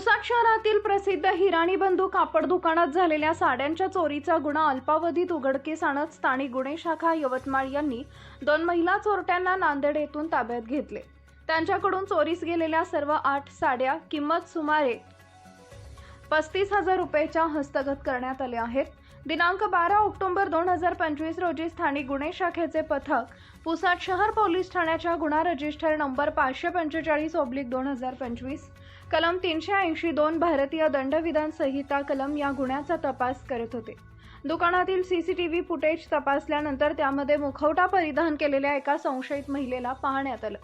पुसाद शहरातील प्रसिद्ध हिराणी बंधू कापड दुकानात झालेल्या साड्यांच्या चोरीचा गुन्हा अल्पावधीत उघडकीस आणत स्थानिक गुन्हे शाखा यवतमाळ यांनी दोन महिला चोरट्यांना नांदेड येथून ताब्यात घेतले. त्यांच्याकडून चोरीस गेलेल्या सर्व आठ साड्या किंमत सुमारे पस्तीस हजार रुपयेच्या हस्तगत करण्यात आल्या आहेत. दिनांक बारा ऑक्टोबर दोन हजार पंचवीस रोजी स्थानिक गुन्हे शाखेचे पथक पुसाद शहर पोलीस ठाण्याच्या गुन्हा रजिस्टर नंबर पाचशे पंचेचाळीस ओब्लिक दोन हजार पंचवीस कलम तीनशे ऐंशी दोन भारतीय दंडविधान संहिता कलम या गुन्ह्याचा तपास करत होते. दुकानातील C C T V footage तपासल्यानंतर त्यामध्ये मुखवटा परिधान केलेल्या एका संशयित महिलेला पाहण्यात आलं.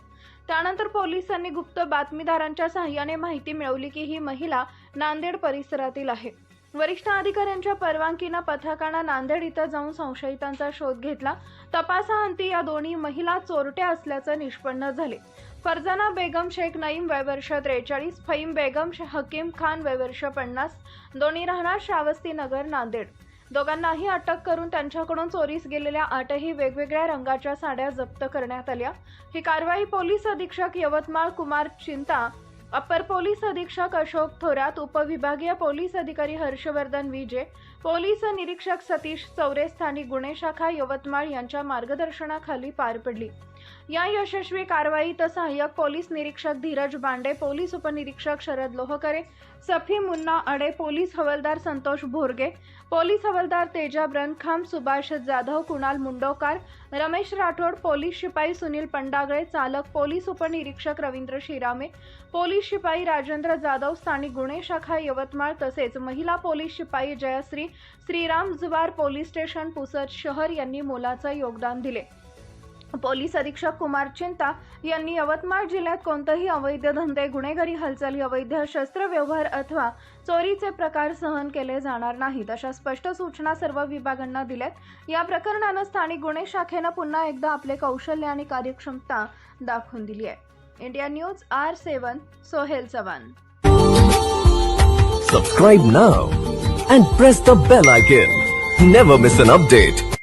त्यानंतर पोलिसांनी गुप्त बातमीदारांच्या सहाय्याने माहिती मिळवली की ही महिला नांदेड परिसरातील आहे. वरिष्ठ अधिकाऱ्यांच्या परवानगीनं पथकानं नांदेड इथं जाऊन संशयितांचा शोध घेतला. तपासाअंती या दोन्ही महिला चोरट्या असल्याचं निष्पन्न झाले. फरजाना बेगम शेख नईम वय वर्ष त्रेचाळीस फईम बेगम हकीम खान वय वर्ष पन्नास. दोन्ही राहणार श्रावस्ती नगर नांदेड. दोघांनाही अटक करून त्यांच्याकडून चोरीस गेलेल्या आठही वेगवेगळ्या रंगाच्या साड्या जप्त करण्यात आल्या. ही कारवाई पोलीस अधीक्षक यवतमाळ कुमार चिंता अप्पर पोलीस अधीक्षक अशोक थोरात उपविभागीय पोलीस अधिकारी हर्षवर्धन विजे पोलीस निरीक्षक सतीश चौरे स्थानिक गुन्हे शाखा यवतमाळ यांच्या मार्गदर्शनाखाली पार पडली. या यशस्वी कारवाईत सहाय्यक पोलीस निरीक्षक धीरज बांडे पोलीस उपनिरीक्षक शरद लोहकरे सफी मुन्ना अडे पोलीस हवालदार संतोष भोरगे पोलीस हवालदार तेजा ब्रनखाम सुभाष जाधव कुणाल मुंडोकार रमेश राठोड पोलीस शिपाई सुनील पंडागळे चालक पोलीस उपनिरीक्षक रवींद्र शिरामे पोलीस शिपाई राजेंद्र जाधव स्थानिक गुन्हे शाखा यवतमाळ तसेच महिला पोलीस शिपाई जयश्री श्रीराम जुवार पोलीस स्टेशन पुसद शहर यांनी मोलाचं योगदान दिले. पोलीस अधीक्षक कुमार चिंता यांनी यवतमाळ जिल्ह्यात कोणतेही अवैध धंदे गुन्हेगारी हालचाली अवैध शस्त्र व्यवहार अथवा चोरीचे प्रकार सहन केले जाणार नाहीत अशा स्पष्ट सूचना सर्व विभागांना दिल्यात. या प्रकरणानं स्थानिक गुन्हे शाखेनं पुन्हा एकदा आपले कौशल्य आणि कार्यक्षमता दाखवून दिली आहे. India News R7 Sohel Savan. Subscribe now and press the bell icon. Never miss an update.